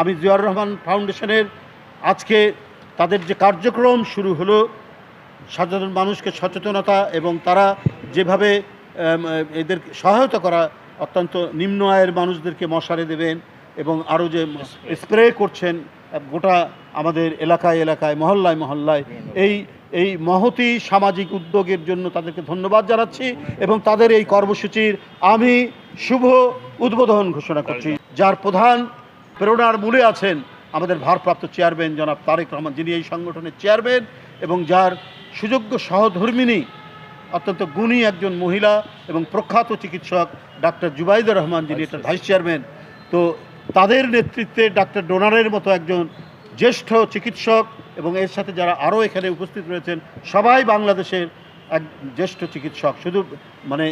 আমি জিয়াউর রহমান ফাউন্ডেশনের আজকে তাদের যে কার্যক্রম শুরু হলো, সাধারণ মানুষকে সচেতনতা এবং তারা যেভাবে এদের সহায়তা করা অত্যন্ত নিম্ন আয়ের মানুষদেরকে মশারে দেবেন এবং আরও যে স্প্রে করছেন, গোটা আমাদের এলাকায় এলাকায়, মহল্লায় মহল্লায়, এই এই মহতি সামাজিক উদ্যোগের জন্য তাদেরকে ধন্যবাদ জানাচ্ছি এবং তাদের এই কর্মসূচির আমি শুভ উদ্বোধন ঘোষণা করছি। যার প্রধান প্রেরণার মূলে আছেন আমাদের ভারপ্রাপ্ত চেয়ারম্যান জনাব তারেক রহমান যিনি এই সংগঠনের চেয়ারম্যান এবং যার সুযোগ্য সহধর্মিনী অত্যন্ত গুণী একজন মহিলা এবং প্রখ্যাত চিকিৎসক ডাক্তার জুবাইদুর রহমান যিনি এটার ভাইস চেয়ারম্যান। তো তাদের নেতৃত্বে ডাক্তার ডোনারের মতো একজন জ্যেষ্ঠ চিকিৎসক এবং এর সাথে যারা আরও এখানে উপস্থিত রয়েছেন সবাই বাংলাদেশের এক জ্যেষ্ঠ চিকিৎসক। শুধু মানে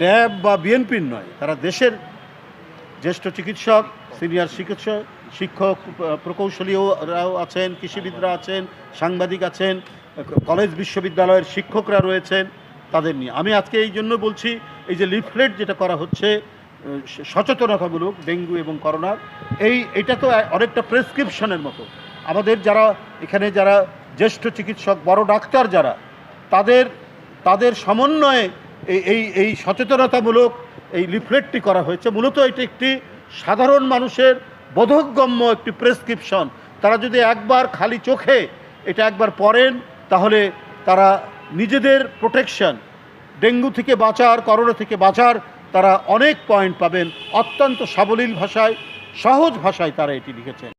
ড্যাব বা বিএনপির নয় তারা দেশের জ্যেষ্ঠ চিকিৎসক, সিনিয়র চিকিৎসক, শিক্ষক প্রকৌশলীরাও আছেন, কৃষিবিদরা আছেন, সাংবাদিক আছেন, কলেজ বিশ্ববিদ্যালয়ের শিক্ষকরা রয়েছেন তাদের নিয়ে। আমি আজকে এই জন্য বলছি, এই যে লিফলেট যেটা করা হচ্ছে সচেতনতামূলক ডেঙ্গু এবং করোনার এই, এটা তো অনেকটা প্রেসক্রিপশনের মতো। আমাদের যারা, এখানে যারা জ্যেষ্ঠ চিকিৎসক, বড় ডাক্তার যারা, তাদের তাদের সমন্বয়ে এই এই সচেতনতামূলক এই লিফলেটটি করা হয়েছে। মূলত এটি একটি সাধারণ মানুষের বোধকগম্য একটি প্রেসক্রিপশন। তারা যদি একবার খালি চোখে এটা একবার পড়েন, তাহলে তারা নিজেদের প্রোটেকশন, ডেঙ্গু থেকে বাঁচার, করোনা থেকে বাঁচার, তারা অনেক পয়েন্ট পাবেন। অত্যন্ত সাবলীল ভাষায়, সহজ ভাষায় তারা এটি লিখেছেন।